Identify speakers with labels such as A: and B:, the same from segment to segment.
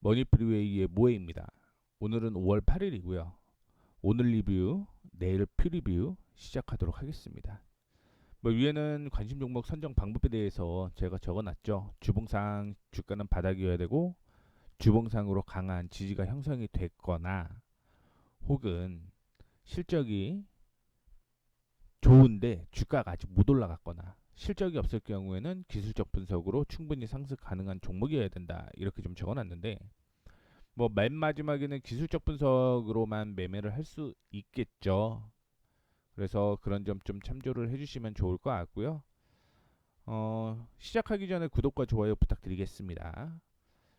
A: 머니프리웨이의 모에입니다. 오늘은 5월 8일이고요. 오늘 리뷰, 내일 퓨리뷰 시작하도록 하겠습니다. 뭐 위에는 관심 종목 선정 방법에 대해서 제가 적어놨죠. 주봉상 주가는 바닥이어야 되고 주봉상으로 강한 지지가 형성이 됐거나 혹은 실적이 좋은데 주가가 아직 못 올라갔거나 실적이 없을 경우에는 기술적 분석으로 충분히 상승 가능한 종목이어야 된다. 이렇게 좀 적어놨는데 뭐 맨 마지막에는 기술적 분석으로만 매매를 할 수 있겠죠. 그래서 그런 점 좀 참조를 해주시면 좋을 것 같고요. 어, 시작하기 전에 구독과 좋아요 부탁드리겠습니다.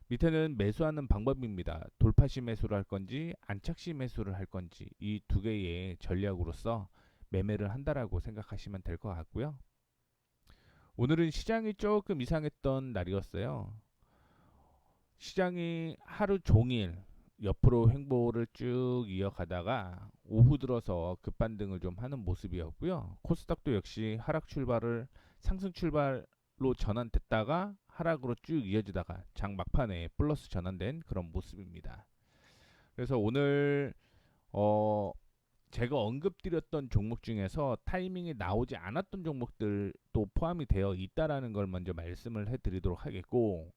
A: 밑에는 매수하는 방법입니다. 돌파시 매수를 할 건지 안착시 매수를 할 건지 이 두 개의 전략으로서 매매를 한다라고 생각하시면 될 것 같고요. 오늘은 시장이 조금 이상했던 날이었어요. 시장이 하루 종일 옆으로 횡보를 쭉 이어가다가 오후 들어서 급반등을 좀 하는 모습이었고요. 코스닥도 역시 하락 출발을 상승 출발로 전환됐다가 하락으로 쭉 이어지다가 장 막판에 플러스 전환된 그런 모습입니다. 그래서 오늘 어 제가 언급드렸던 종목 중에서 타이밍이 나오지 않았던 종목들도 포함이 되어 있다라는 걸 먼저 말씀을 해드리도록 하겠고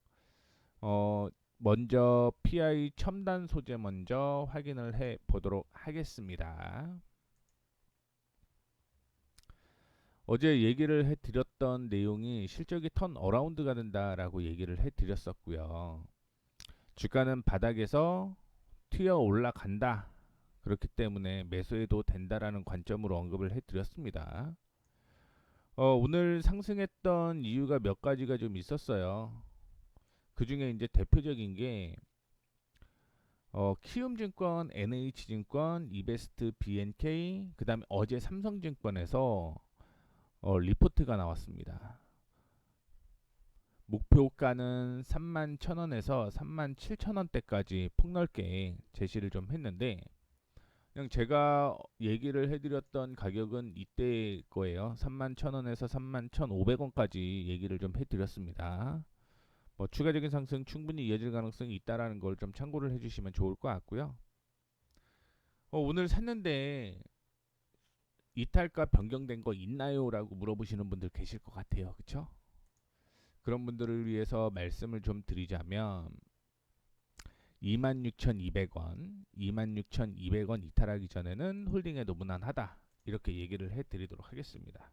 A: 어 먼저 PI 첨단 소재 먼저 확인을 해 보도록 하겠습니다. 어제 얘기를 해드렸던 내용이 실적이 턴 어라운드가 된다라고 얘기를 해드렸었고요. 주가는 바닥에서 튀어 올라간다. 그렇기 때문에 매수해도 된다라는 관점으로 언급을 해드렸습니다. 어, 오늘 상승했던 이유가 몇 가지가 좀 있었어요. 그 중에 이제 대표적인 게 어, 키움증권, NH증권, 이베스트, BNK, 그 다음에 어제 삼성증권에서 어, 리포트가 나왔습니다. 목표가는 3만 1천원에서 3만 7천원대까지 폭넓게 제시를 좀 했는데 그냥 제가 얘기를 해드렸던 가격은 이때 거예요. 3만 1천원에서 3만 1,500원까지 얘기를 좀 해드렸습니다. 뭐 추가적인 상승 충분히 이어질 가능성이 있다라는 걸 좀 참고를 해주시면 좋을 것 같고요. 어, 오늘 샀는데 이탈가 변경된 거 있나요?라고 물어보시는 분들 계실 것 같아요. 그렇죠? 그런 분들을 위해서 말씀을 좀 드리자면 26,200원, 26,200원 이탈하기 전에는 홀딩에도 무난하다. 이렇게 얘기를 해드리도록 하겠습니다.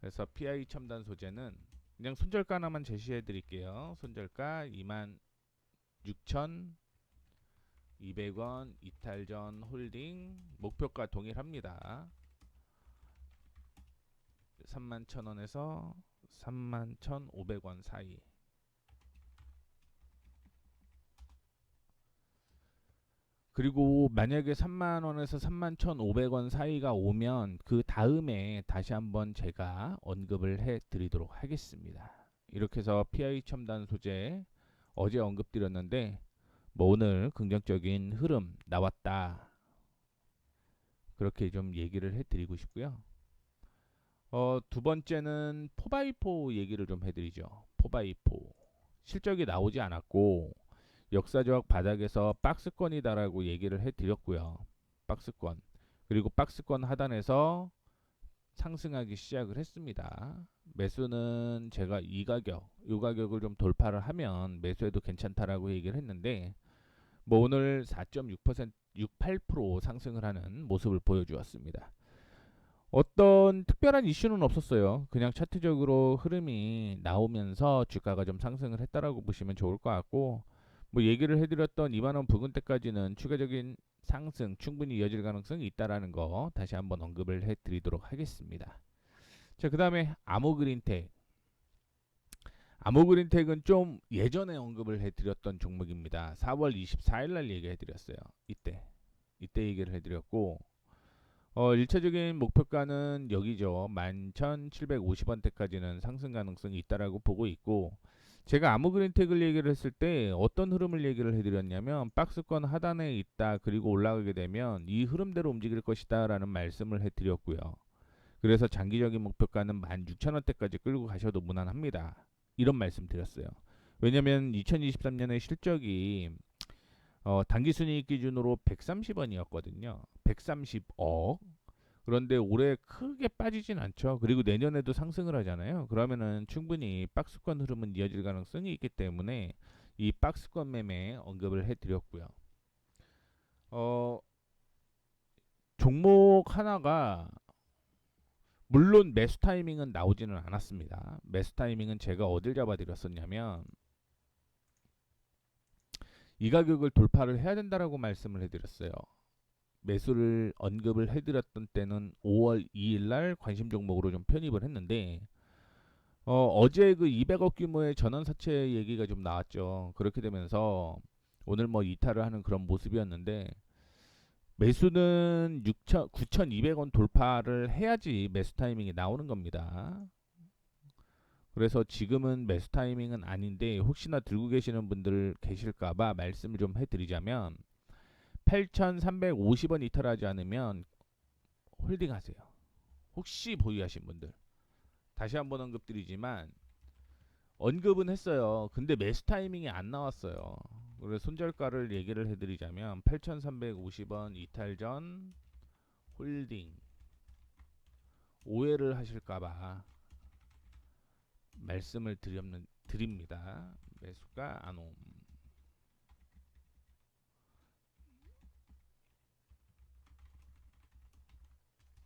A: 그래서 PI 첨단 소재는 그냥 손절가 하나만 제시해 드릴게요. 손절가 26,200원 이탈 전 홀딩 목표가 동일합니다. 31,000원에서 31,500원 사이 그리고 만약에 3만 원에서 3만 1,500원 사이가 오면 그 다음에 다시 한번 제가 언급을 해 드리도록 하겠습니다. 이렇게 해서 PI 첨단 소재 어제 언급드렸는데 뭐 오늘 긍정적인 흐름 나왔다. 그렇게 좀 얘기를 해 드리고 싶고요. 어, 두 번째는 포바이포 얘기를 좀 해드리죠. 포바이포 실적이 나오지 않았고 역사적 바닥에서 박스권이다라고 얘기를 해드렸고요. 박스권 그리고 박스권 하단에서 상승하기 시작을 했습니다. 매수는 제가 이 가격, 이 가격을 좀 돌파를 하면 매수해도 괜찮다라고 얘기를 했는데 뭐 오늘 4.6% 68% 상승을 하는 모습을 보여주었습니다. 어떤 특별한 이슈는 없었어요. 그냥 차트적으로 흐름이 나오면서 주가가 좀 상승을 했다라고 보시면 좋을 것 같고 뭐 얘기를 해드렸던 2만원 부근 때까지는 추가적인 상승 충분히 이어질 가능성이 있다라는 거 다시 한번 언급을 해드리도록 하겠습니다. 자, 그 다음에 아모그린텍. 아모그린텍은 좀 예전에 언급을 해드렸던 종목입니다. 4월 24일 날 얘기해드렸어요. 이때. 이때 얘기를 해드렸고, 어, 1차적인 목표가는 여기죠. 11,750원대까지는 상승 가능성이 있다라고 보고 있고, 제가 아모그린텍을 얘기를 했을 때 어떤 흐름을 얘기를 해드렸냐면 박스권 하단에 있다 그리고 올라가게 되면 이 흐름대로 움직일 것이다 라는 말씀을 해드렸고요. 그래서 장기적인 목표가는 16,000원대까지 끌고 가셔도 무난합니다. 이런 말씀 드렸어요. 왜냐면 2023년에 실적이 어, 당기 순이익 기준으로 130원이었거든요. 130억. 그런데 올해 크게 빠지진 않죠. 그리고 내년에도 상승을 하잖아요. 그러면은 충분히 박스권 흐름은 이어질 가능성이 있기 때문에 이 박스권 매매 언급을 해드렸고요. 어, 종목 하나가 물론 매수 타이밍은 나오지는 않았습니다. 매수 타이밍은 제가 어딜 잡아드렸었냐면 이 가격을 돌파를 해야 된다라고 말씀을 해드렸어요. 매수를 언급을 해드렸던 때는 5월 2일 날 관심 종목으로 좀 편입을 했는데 어, 어제 그 200억 규모의 전원 사채 얘기가 좀 나왔죠. 그렇게 되면서 오늘 뭐 이탈을 하는 그런 모습이었는데 매수는 6천 9,200원 돌파를 해야지 매수 타이밍이 나오는 겁니다. 그래서 지금은 매수 타이밍은 아닌데 혹시나 들고 계시는 분들 계실까봐 말씀을 좀 해드리자면 8,350원 이탈하지 않으면 홀딩하세요. 혹시 보유하신 분들 다시 한번 언급드리지만 언급은 했어요. 근데 매수 타이밍이 안 나왔어요. 그래서 손절가를 얘기를 해드리자면 8,350원 이탈 전 홀딩 오해를 하실까봐 말씀을 드립니다. 매수가 안 옴.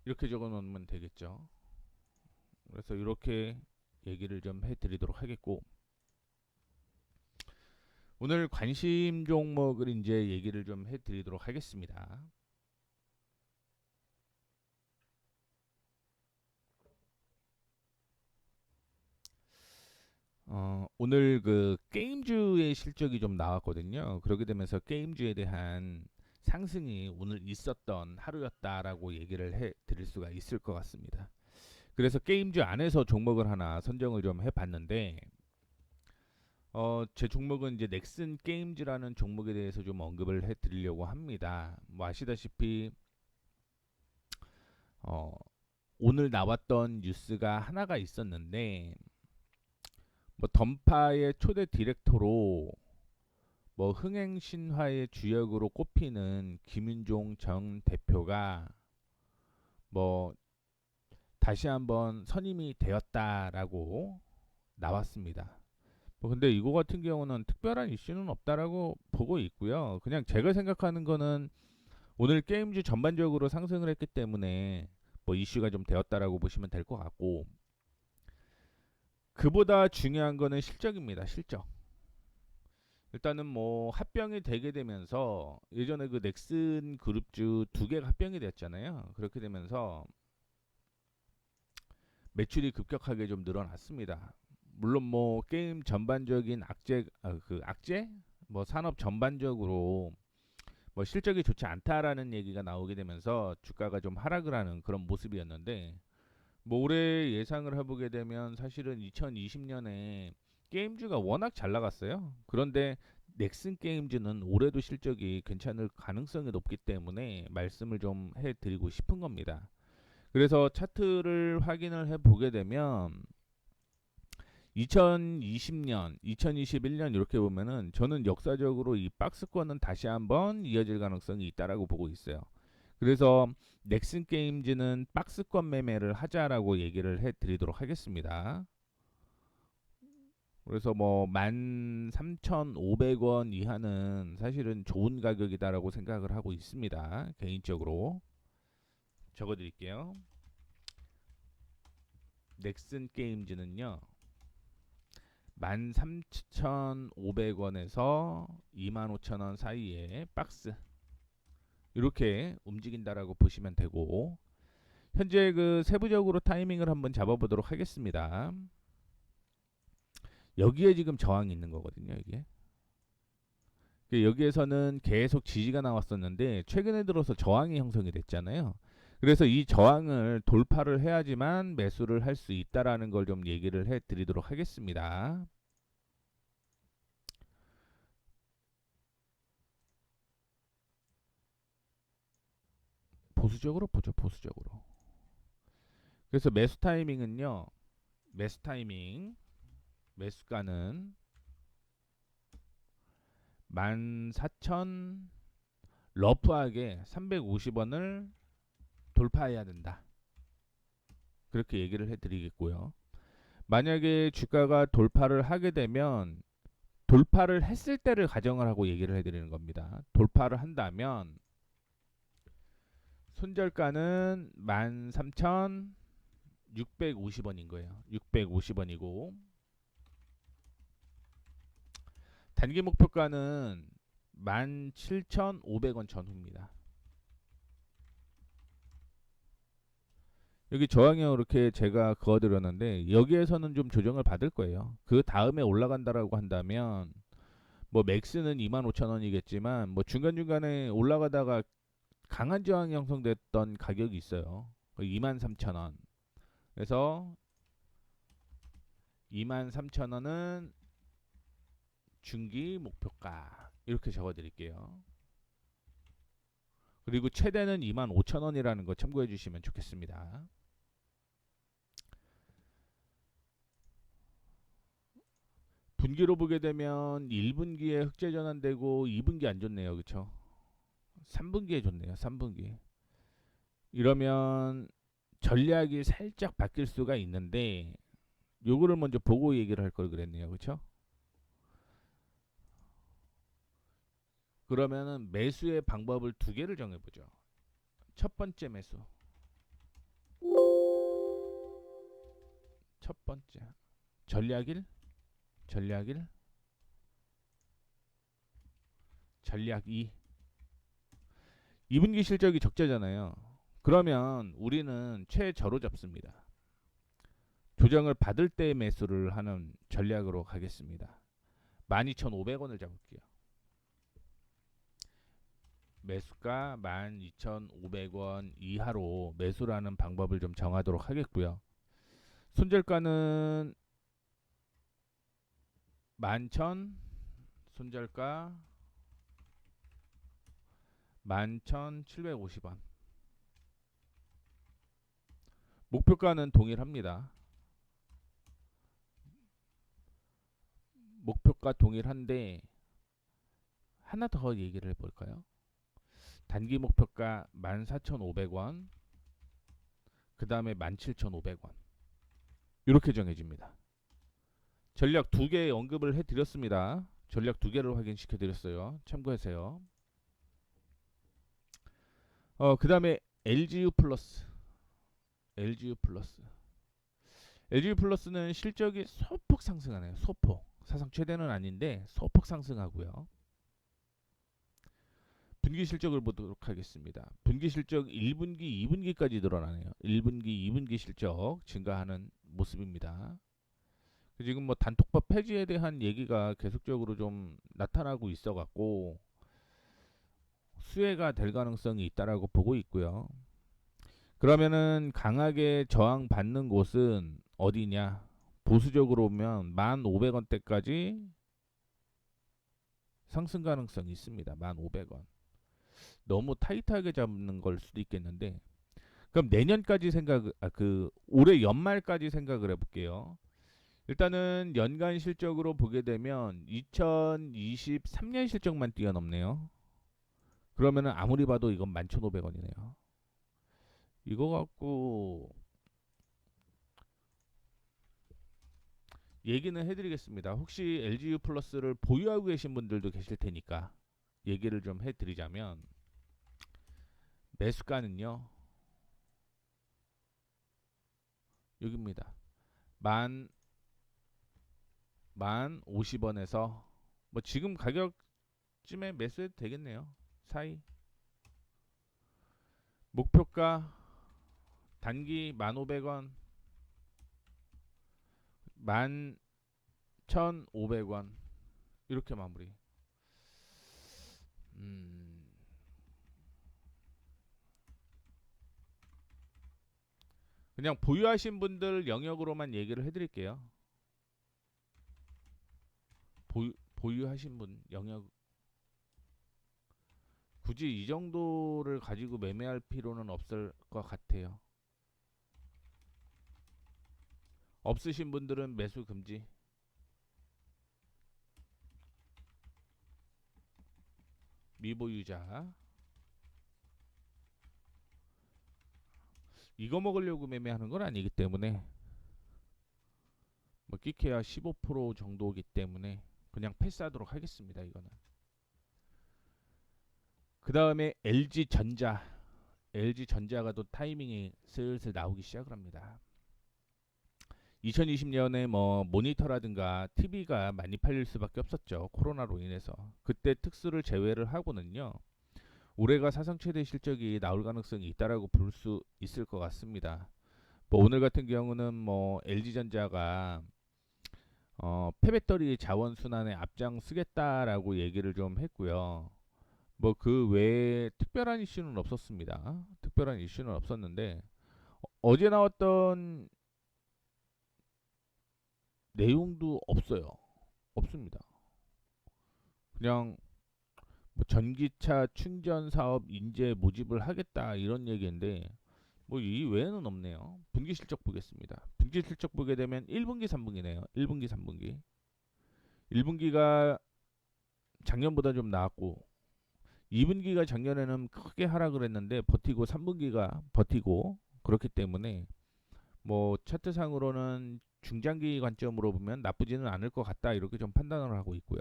A: 이렇게 적어 놓으면 되겠죠. 그래서 이렇게 얘기를 좀 해드리도록 하겠고 오늘 관심 종목을 이제 얘기를 좀 해드리도록 하겠습니다. 어, 오늘 그 게임주의 실적이 좀 나왔거든요. 그렇게 되면서 게임주에 대한 상승이 오늘 있었던 하루였다라고 얘기를 해 드릴 수가 있을 것 같습니다. 그래서 게임주 안에서 종목을 하나 선정을 좀 해봤는데 어, 제 종목은 이제 넥슨 게임즈라는 종목에 대해서 좀 언급을 해 드리려고 합니다. 뭐 아시다시피 어, 오늘 나왔던 뉴스가 하나가 있었는데 뭐 던파의 초대 디렉터로 뭐 흥행 신화의 주역으로 꼽히는 김윤종 전 대표가 뭐 다시 한번 선임이 되었다라고 나왔습니다. 뭐 근데 이거 같은 경우는 특별한 이슈는 없다라고 보고 있고요. 그냥 제가 생각하는 거는 오늘 게임주 전반적으로 상승을 했기 때문에 뭐 이슈가 좀 되었다라고 보시면 될 것 같고 그보다 중요한 거는 실적입니다. 실적. 일단은 뭐 합병이 되게 되면서 예전에 그 넥슨 그룹주 두 개가 합병이 됐잖아요. 그렇게 되면서 매출이 급격하게 좀 늘어났습니다. 물론 뭐 게임 전반적인 악재 아, 그 악재 뭐 산업 전반적으로 뭐 실적이 좋지 않다라는 얘기가 나오게 되면서 주가가 좀 하락을 하는 그런 모습이었는데 뭐 올해 예상을 해보게 되면 사실은 2020년에 게임주가 워낙 잘 나갔어요. 그런데 넥슨 게임즈는 올해도 실적이 괜찮을 가능성이 높기 때문에 말씀을 좀 해드리고 싶은 겁니다. 그래서 차트를 확인을 해보게 되면 2020년, 2021년 이렇게 보면은 저는 역사적으로 이 박스권은 다시 한번 이어질 가능성이 있다라고 보고 있어요. 그래서 넥슨 게임즈는 박스권 매매를 하자라고 얘기를 해드리도록 하겠습니다. 그래서 뭐 13,500원 이하는 사실은 좋은 가격이다라고 생각을 하고 있습니다. 개인적으로 적어 드릴게요. 넥슨 게임즈는요. 13,500원에서 25,000원 사이에 박스 이렇게 움직인다라고 보시면 되고 현재 그 세부적으로 타이밍을 한번 잡아보도록 하겠습니다. 여기에 지금 저항이 있는 거거든요. 이게 그 여기에서는 계속 지지가 나왔었는데 최근에 들어서 저항이 형성이 됐잖아요. 그래서 이 저항을 돌파를 해야지만 매수를 할 수 있다라는 걸 좀 얘기를 해 드리도록 하겠습니다. 보수적으로 보죠. 보수적으로. 그래서 매수 타이밍은요. 매수 타이밍 매수가는 14,000 러프하게 350원을 돌파해야 된다. 그렇게 얘기를 해드리겠고요. 만약에 주가가 돌파를 하게 되면 돌파를 했을 때를 가정을 하고 얘기를 해드리는 겁니다. 돌파를 한다면 손절가는 13,650원인 거예요. 650원이고 단기 목표가는 17,500원 전후입니다. 여기 저항형 이렇게 제가 그어드렸는데 여기에서는 좀 조정을 받을 거예요. 그 다음에 올라간다라고 한다면 뭐 맥스는 25,000원이겠지만 뭐 중간중간에 올라가다가 강한 저항이 형성됐던 가격이 있어요. 23,000원. 그래서 23,000원은 중기 목표가 이렇게 적어 드릴게요. 그리고 최대는 25,000원이라는 거 참고해 주시면 좋겠습니다. 분기로 보게 되면 1분기에 흑재 전환되고 2분기 안 좋네요. 그렇죠? 3분기에 좋네요. 3분기. 이러면 전략이 살짝 바뀔 수가 있는데 요거를 먼저 보고 얘기를 할 걸 그랬네요. 그렇 그러면은 매수의 방법을 두 개를 정해 보죠. 첫 번째 매수. 첫 번째 전략일 전략일 전략 2 2분기 실적이 적자잖아요. 그러면 우리는 최저로 잡습니다. 조정을 받을 때 매수를 하는 전략으로 가겠습니다. 12,500원을 잡을게요. 매수가 12,500원 이하로 매수라는 방법을 좀 정하도록 하겠고요. 손절가는 11,000 손절가 11,750원. 목표가는 동일합니다. 목표가 동일한데 하나 더 얘기를 해볼까요? 단기 목표가 14,500원, 그 다음에 17,500원. 이렇게 정해집니다. 전략 두 개 언급을 해드렸습니다. 전략 두 개를 확인시켜 드렸어요. 참고하세요. 어, 그 다음에 LGU 플러스. LGU 플러스. LGU 플러스는 실적이 소폭 상승하네요. 소폭. 사상 최대는 아닌데 소폭 상승하고요. 분기 실적을 보도록 하겠습니다. 분기 실적 1분기, 2분기까지 늘어나네요. 1분기, 2분기 실적 증가하는 모습입니다. 지금 뭐 단톡법 폐지에 대한 얘기가 계속적으로 좀 나타나고 있어 갖고 수혜가 될 가능성이 있다라고 보고 있고요. 그러면은 강하게 저항받는 곳은 어디냐? 보수적으로 보면 1,500원대까지 상승 가능성이 있습니다. 1,500원. 너무 타이트하게 잡는 걸 수도 있겠는데 그럼 내년까지 생각 아, 그 올해 연말까지 생각을 해볼게요. 일단은 연간 실적으로 보게 되면 2023년 실적만 뛰어넘네요. 그러면은 아무리 봐도 이건 11,500원이네요. 이거 갖고 얘기는 해드리겠습니다. 혹시 LGU 플러스를 보유하고 계신 분들도 계실 테니까 얘기를 좀 해드리자면 매수가는요 여기입니다. 만, 만 50원에서 뭐 지금 가격쯤에 매수해도 되겠네요. 사이 목표가 단기 1,500원 11,500원 이렇게 마무리 음 그냥 보유하신 분들 영역으로만 얘기를 해드릴게요. 보유, 보유하신 분 영역 굳이 이 정도를 가지고 매매할 필요는 없을 것 같아요. 없으신 분들은 매수 금지. 미보유자 이거 먹으려고 매매하는 건 아니기 때문에 뭐 끼케야 15% 정도이기 때문에 그냥 패스하도록 하겠습니다. 이거는 그 다음에 LG 전자 LG 전자가 또 타이밍이 슬슬 나오기 시작을 합니다. 2020년에 뭐 모니터라든가 TV가 많이 팔릴 수밖에 없었죠. 코로나로 인해서. 그때 특수를 제외를 하고는요. 올해가 사상 최대 실적이 나올 가능성이 있다라고 볼 수 있을 것 같습니다. 뭐 오늘 같은 경우는 뭐 LG전자가 어, 폐배터리 자원 순환에 앞장서겠다라고 얘기를 좀 했고요. 뭐 그 외에 특별한 이슈는 없었습니다. 특별한 이슈는 없었는데 어, 어제 나왔던 내용도 없어요. 없습니다. 그냥 뭐 전기차 충전 사업 인재 모집을 하겠다 이런 얘기인데 뭐 이 외에는 없네요. 분기 실적 보겠습니다. 분기 실적 보게 되면 1분기, 3분기네요. 1분기, 3분기. 1분기가 작년보다 좀 나았고 2분기가 작년에는 크게 하락을 했는데 버티고 3분기가 버티고 그렇기 때문에 뭐 차트상으로는 중장기 관점으로 보면 나쁘지는 않을 것 같다 이렇게 좀 판단을 하고 있고요.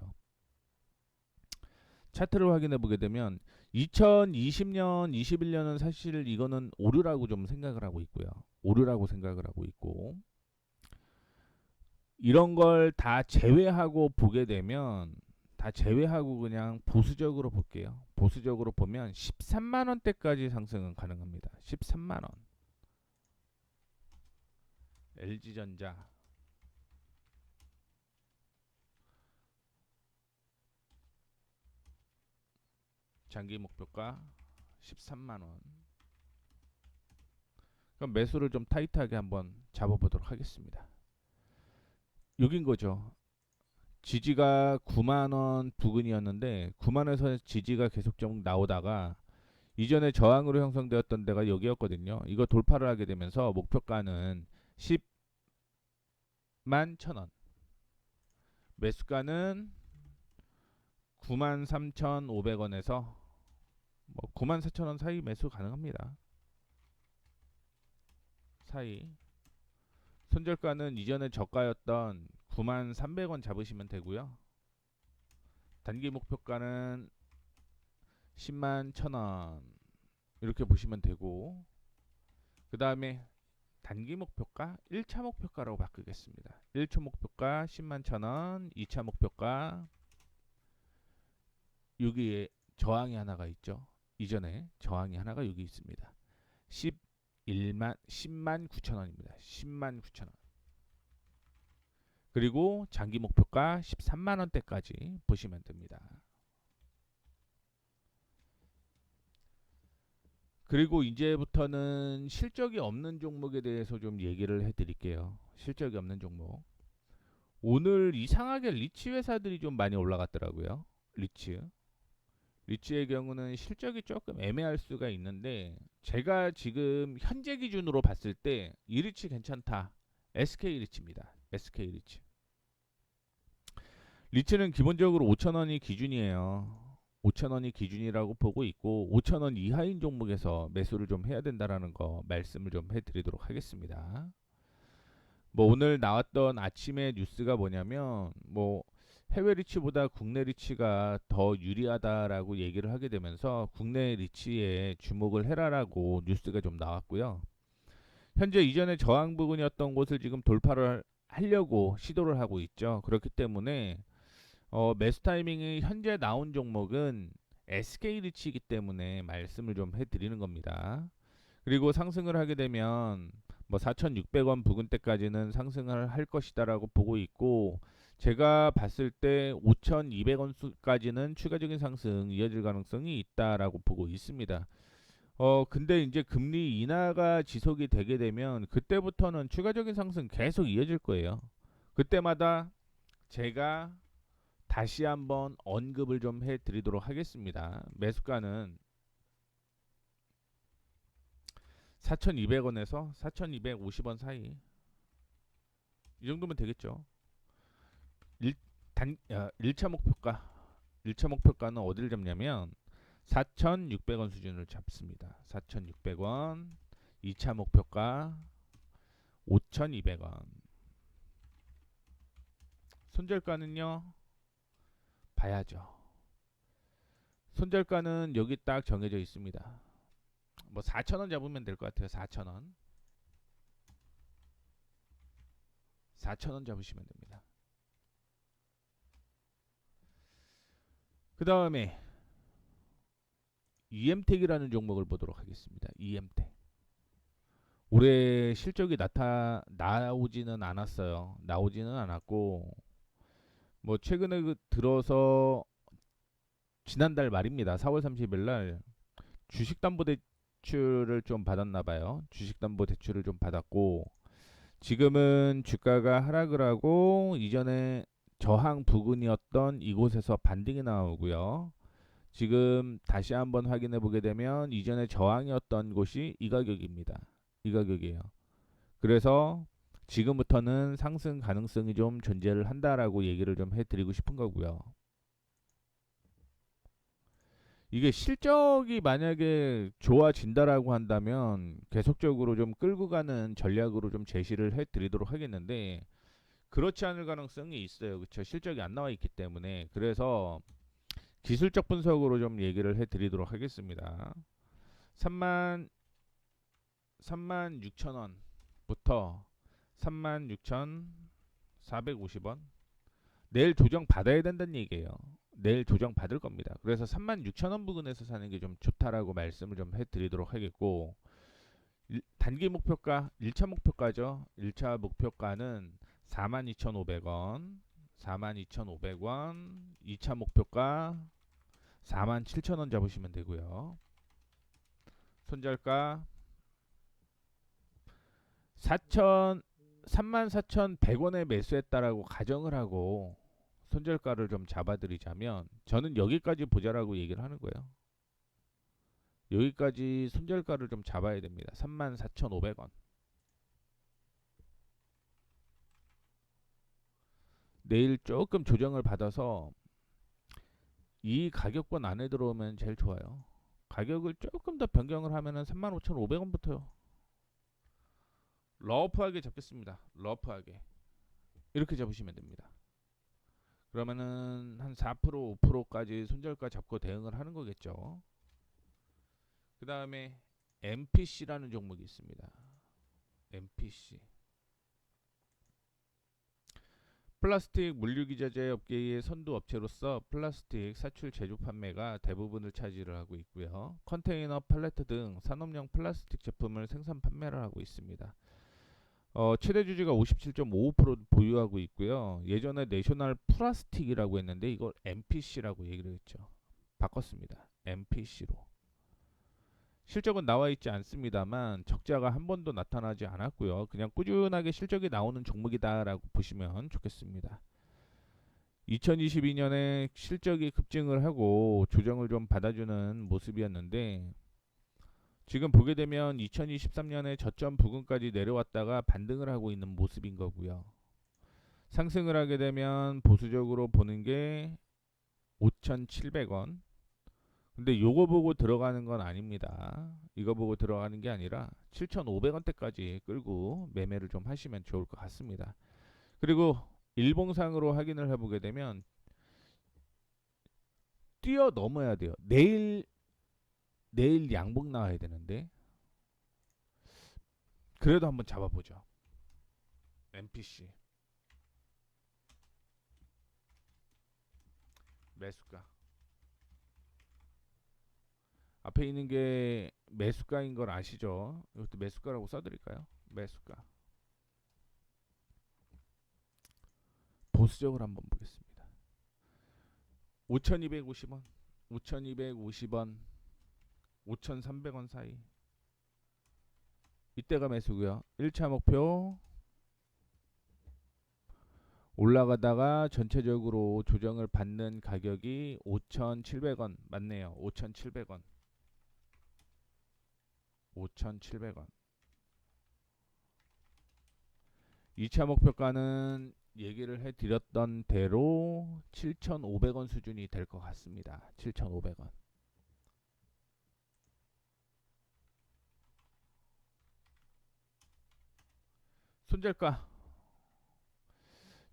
A: 차트를 확인해 보게 되면 2020년, 21년은 사실 이거는 오류라고 좀 생각을 하고 있고요. 오류라고 생각을 하고 있고 이런 걸 다 제외하고 보게 되면 다 제외하고 그냥 보수적으로 볼게요. 보수적으로 보면 13만 원대까지 상승은 가능합니다. 13만 원. LG전자 장기 목표가 13만 원. 그럼 매수를 좀 타이트하게 한번 잡아보도록 하겠습니다. 여긴 거죠. 지지가 9만 원 부근이었는데 9만에서 지지가 계속 좀 나오다가 이전에 저항으로 형성되었던 데가 여기였거든요. 이거 돌파를 하게 되면서 목표가는 10만 천원 매수가는 93,500원에서 뭐 94,000원 사이 매수 가능합니다. 사이 손절가는 이전에 저가였던 93,300원 잡으시면 되고요. 단기 목표가는 10만 1,000원 이렇게 보시면 되고 그 다음에 단기 목표가 1차 목표가라고 바꾸겠습니다. 1초 목표가 10만 1,000원 2차 목표가 여기에 저항이 하나가 있죠. 이전에 저항이 하나가 여기 있습니다. 11만 10만 9천 원입니다. 10만 9천 원. 그리고 장기 목표가 13만 원대까지 보시면 됩니다. 그리고 이제부터는 실적이 없는 종목에 대해서 좀 얘기를 해드릴게요. 실적이 없는 종목. 오늘 이상하게 리치 회사들이 좀 많이 올라갔더라고요. 리치. 리치의 경우는 실적이 조금 애매할 수가 있는데 제가 지금 현재 기준으로 봤을 때 이 리치 괜찮다. SK 리치입니다. SK 리치. 리치는 기본적으로 5천원이 기준이에요. 5천원이 기준이라고 보고 있고 5천원 이하인 종목에서 매수를 좀 해야 된다라는 거 말씀을 좀 해드리도록 하겠습니다. 뭐 오늘 나왔던 아침의 뉴스가 뭐냐면 뭐 해외 리치보다 국내 리치가 더 유리하다라고 얘기를 하게 되면서 국내 리치에 주목을 해라라고 뉴스가 좀 나왔고요. 현재 이전에 저항 부근이었던 곳을 지금 돌파를 하려고 시도를 하고 있죠. 그렇기 때문에 어, 매수 타이밍이 현재 나온 종목은 SK 리치이기 때문에 말씀을 좀 해드리는 겁니다. 그리고 상승을 하게 되면 뭐 4,600원 부근대까지는 상승을 할 것이다라고 보고 있고 제가 봤을 때 5,200원까지는 추가적인 상승 이어질 가능성이 있다라고 보고 있습니다. 어 근데 이제 금리 인하가 지속이 되게 되면 그때부터는 추가적인 상승 계속 이어질 거예요. 그때마다 제가 다시 한번 언급을 좀 해드리도록 하겠습니다. 매수가는 4,200원에서 4,250원 사이 이 정도면 되겠죠. 일, 단, 어, 1차 목표가 1차 목표가는 어디를 잡냐면 4,600원 수준을 잡습니다. 4,600원. 2차 목표가 5,200원. 손절가는요. 봐야죠. 손절가는 여기 딱 정해져 있습니다. 뭐 4,000원 잡으면 될 것 같아요. 4,000원. 4,000원 잡으시면 됩니다. 그 다음에 EM택이라는 종목을 보도록 하겠습니다. EM택. 올해 실적이 나타 나오지는 않았어요. 나오지는 않았고 뭐 최근에 그 들어서 지난달 말입니다. 4월 30일 날 주식담보대출을 좀 받았나 봐요. 주식담보대출을 좀 받았고 지금은 주가가 하락을 하고 이전에 저항 부근이었던 이곳에서 반등이 나오고요. 지금 다시 한번 확인해 보게 되면 이전에 저항이었던 곳이 이 가격입니다. 이 가격이에요. 그래서 지금부터는 상승 가능성이 좀 존재를 한다라고 얘기를 좀 해드리고 싶은 거고요. 이게 실적이 만약에 좋아진다라고 한다면 계속적으로 좀 끌고 가는 전략으로 좀 제시를 해드리도록 하겠는데 그렇지 않을 가능성이 있어요. 그렇죠? 실적이 안 나와 있기 때문에 그래서 기술적 분석으로 좀 얘기를 해드리도록 하겠습니다. 3만 3만 6천 원부터 3만 6천 450원 내일 조정 받아야 된다는 얘기예요. 내일 조정 받을 겁니다. 그래서 3만 6천 원 부근에서 사는 게 좀 좋다라고 말씀을 좀 해드리도록 하겠고 일- 단기 목표가 1차 목표가죠. 1차 목표가는 42,500원, 42,500원, 2차 목표가 47,000원 잡으시면 되고요. 손절가 4천 34,100원에 매수했다라고 가정을 하고 손절가를 좀 잡아드리자면 저는 여기까지 보자라고 얘기를 하는 거예요. 여기까지 손절가를 좀 잡아야 됩니다. 34,500원. 내일 조금 조정을 받아서 이 가격권 안에 들어오면 제일 좋아요. 가격을 조금 더 변경을 하면은 35,500원부터요. 러프하게 잡겠습니다. 러프하게. 이렇게 잡으시면 됩니다. 그러면은 한 4% 5%까지 손절가 잡고 대응을 하는 거겠죠. 그 다음에 MPC라는 종목이 있습니다. MPC. 플라스틱 물류기 자재 업계의 선두 업체로서 플라스틱 사출 제조 판매가 대부분을 차지를 하고 있고요. 컨테이너, 팔레트 등 산업용 플라스틱 제품을 생산 판매를 하고 있습니다. 어, 최대 주주가 57.55% 보유하고 있고요. 예전에 내셔널 플라스틱이라고 했는데 이걸 MPC라고 얘기를 했죠. 바꿨습니다. MPC로. 실적은 나와 있지 않습니다만 적자가 한 번도 나타나지 않았고요. 그냥 꾸준하게 실적이 나오는 종목이다라고 보시면 좋겠습니다. 2022년에 실적이 급증을 하고 조정을 좀 받아주는 모습이었는데 지금 보게 되면 2023년에 저점 부근까지 내려왔다가 반등을 하고 있는 모습인 거고요. 상승을 하게 되면 보수적으로 보는 게 5,700원. 근데 요거 보고 들어가는 건 아닙니다. 이거 보고 들어가는 게 아니라 7,500원대까지 끌고 매매를 좀 하시면 좋을 것 같습니다. 그리고 일봉상으로 확인을 해보게 되면 뛰어 넘어야 돼요. 내일 내일 양봉 나와야 되는데 그래도 한번 잡아보죠. MPC 매수가 앞에 있는 게 매수가인 걸 아시죠? 이것도 매수가라고 써드릴까요? 매수가 보수적으로 한번 보겠습니다. 5,250원, 5,250원, 5,300원 사이. 이때가 매수고요. 1차 목표 올라가다가 전체적으로 조정을 받는 가격이 5,700원 맞네요. 5,700원. 5,700원. 2차 목표가는 얘기를 해드렸던 대로 7,500원 수준이 될 것 같습니다. 7,500원. 손절가.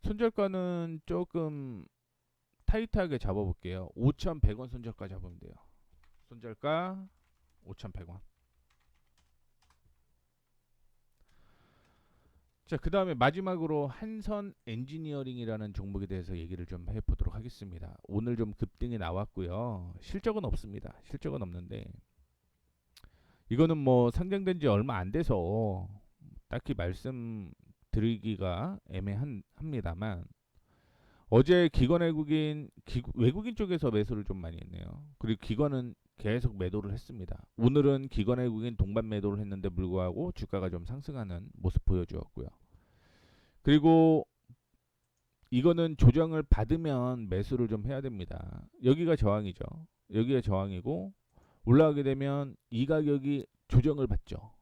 A: 손절가는 조금 타이트하게 잡아볼게요. 5,100원 손절가 잡으면 돼요. 손절가 5,100원. 자, 그 다음에 마지막으로 한선 엔지니어링이라는 종목에 대해서 얘기를 좀 해보도록 하겠습니다. 오늘 좀 급등이 나왔고요. 실적은 없습니다. 실적은 없는데 이거는 뭐 상장된 지 얼마 안 돼서 딱히 말씀드리기가 애매합니다만 어제 기관 외국인 기, 외국인 쪽에서 매수를 좀 많이 했네요. 그리고 기관은 계속 매도를 했습니다. 오늘은 기관 외국인 동반 매도를 했는데 불구하고 주가가 좀 상승하는 모습 보여주었고요. 그리고 이거는 조정을 받으면 매수를 좀 해야 됩니다. 여기가 저항이죠. 여기가 저항이고 올라가게 되면 이 가격이 조정을 받죠.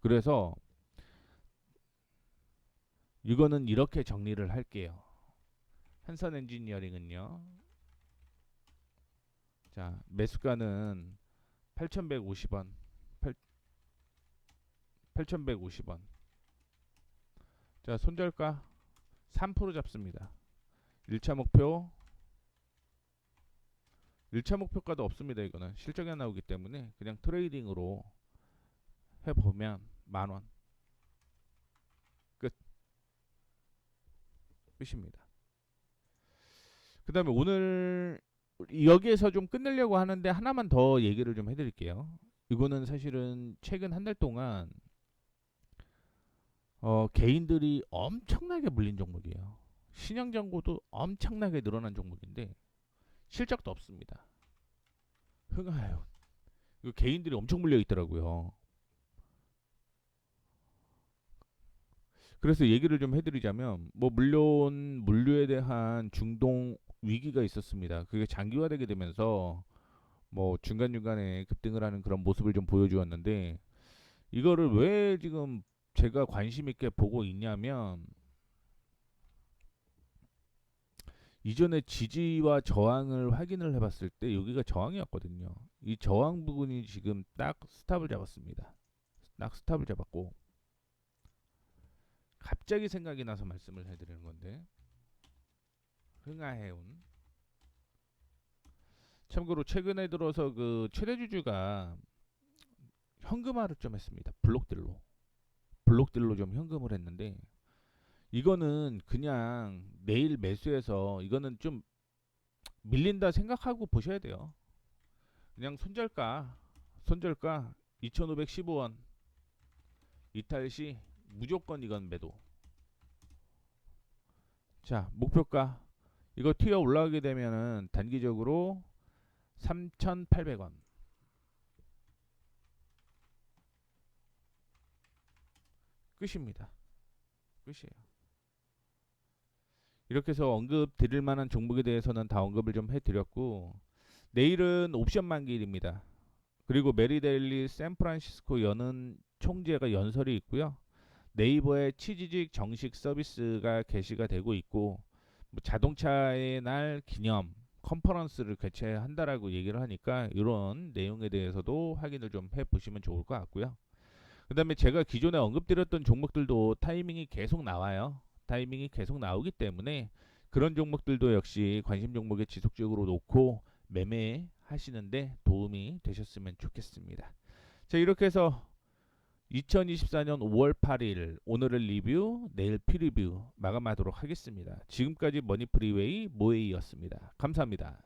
A: 그래서 이거는 이렇게 정리를 할게요. 한선 엔지니어링은요. 자, 매수가는 8,150원. 8 8,150원. 자, 손절가 3% 잡습니다. 1차 목표 1차 목표가도 없습니다. 이거는 실적이 안 나오기 때문에 그냥 트레이딩으로 해 보면 만 원. 끝. 끝입니다. 그다음에 오늘 여기에서 좀 끝내려고 하는데 하나만 더 얘기를 좀 해드릴게요. 이거는 사실은 최근 한 달 동안 어, 개인들이 엄청나게 물린 종목이에요. 신형 정보도 엄청나게 늘어난 종목인데 실적도 없습니다. 흥하요. 이거 개인들이 엄청 물려 있더라고요. 그래서 얘기를 좀 해드리자면 뭐 물론 물류에 대한 중동 위기가 있었습니다. 그게 장기화되게 되면서 뭐 중간 중간에 급등을 하는 그런 모습을 좀 보여주었는데 이거를 왜 지금 제가 관심 있게 보고 있냐면 이전에 지지와 저항을 확인을 해봤을 때 여기가 저항이었거든요. 이 저항 부분이 지금 딱 스탑을 잡았습니다. 딱 스탑을 잡았고 갑자기 생각이 나서 말씀을 해드리는 건데 흥하해운 참고로 최근에 들어서 그 최대 주주가 현금화를 좀 했습니다. 블록들로 블록들로 좀 현금을 했는데 이거는 그냥 내일 매수해서 이거는 좀 밀린다 생각하고 보셔야 돼요. 그냥 손절가 손절가 2,515원 이탈 시 무조건 이건 매도. 자, 목표가 이거 튀어 올라가게 되면은 단기적으로 3,800원. 끝입니다. 끝이에요. 이렇게 해서 언급 드릴 만한 종목에 대해서는 다 언급을 좀 해드렸고 내일은 옵션 만기일입니다. 그리고 메리데일리 샌프란시스코 여는 총재가 연설이 있고요. 네이버의 치지직 정식 서비스가 게시가 되고 있고 뭐 자동차의 날 기념 컨퍼런스를 개최한다라고 얘기를 하니까 이런 내용에 대해서도 확인을 좀 해보시면 좋을 것 같고요. 그 다음에 제가 기존에 언급드렸던 종목들도 타이밍이 계속 나와요. 타이밍이 계속 나오기 때문에 그런 종목들도 역시 관심 종목에 지속적으로 놓고 매매하시는데 도움이 되셨으면 좋겠습니다. 자 이렇게 해서 2024년 5월 8일 오늘의 리뷰 내일 피리뷰 마감하도록 하겠습니다. 지금까지 머니 프리웨이 모에이였습니다. 감사합니다.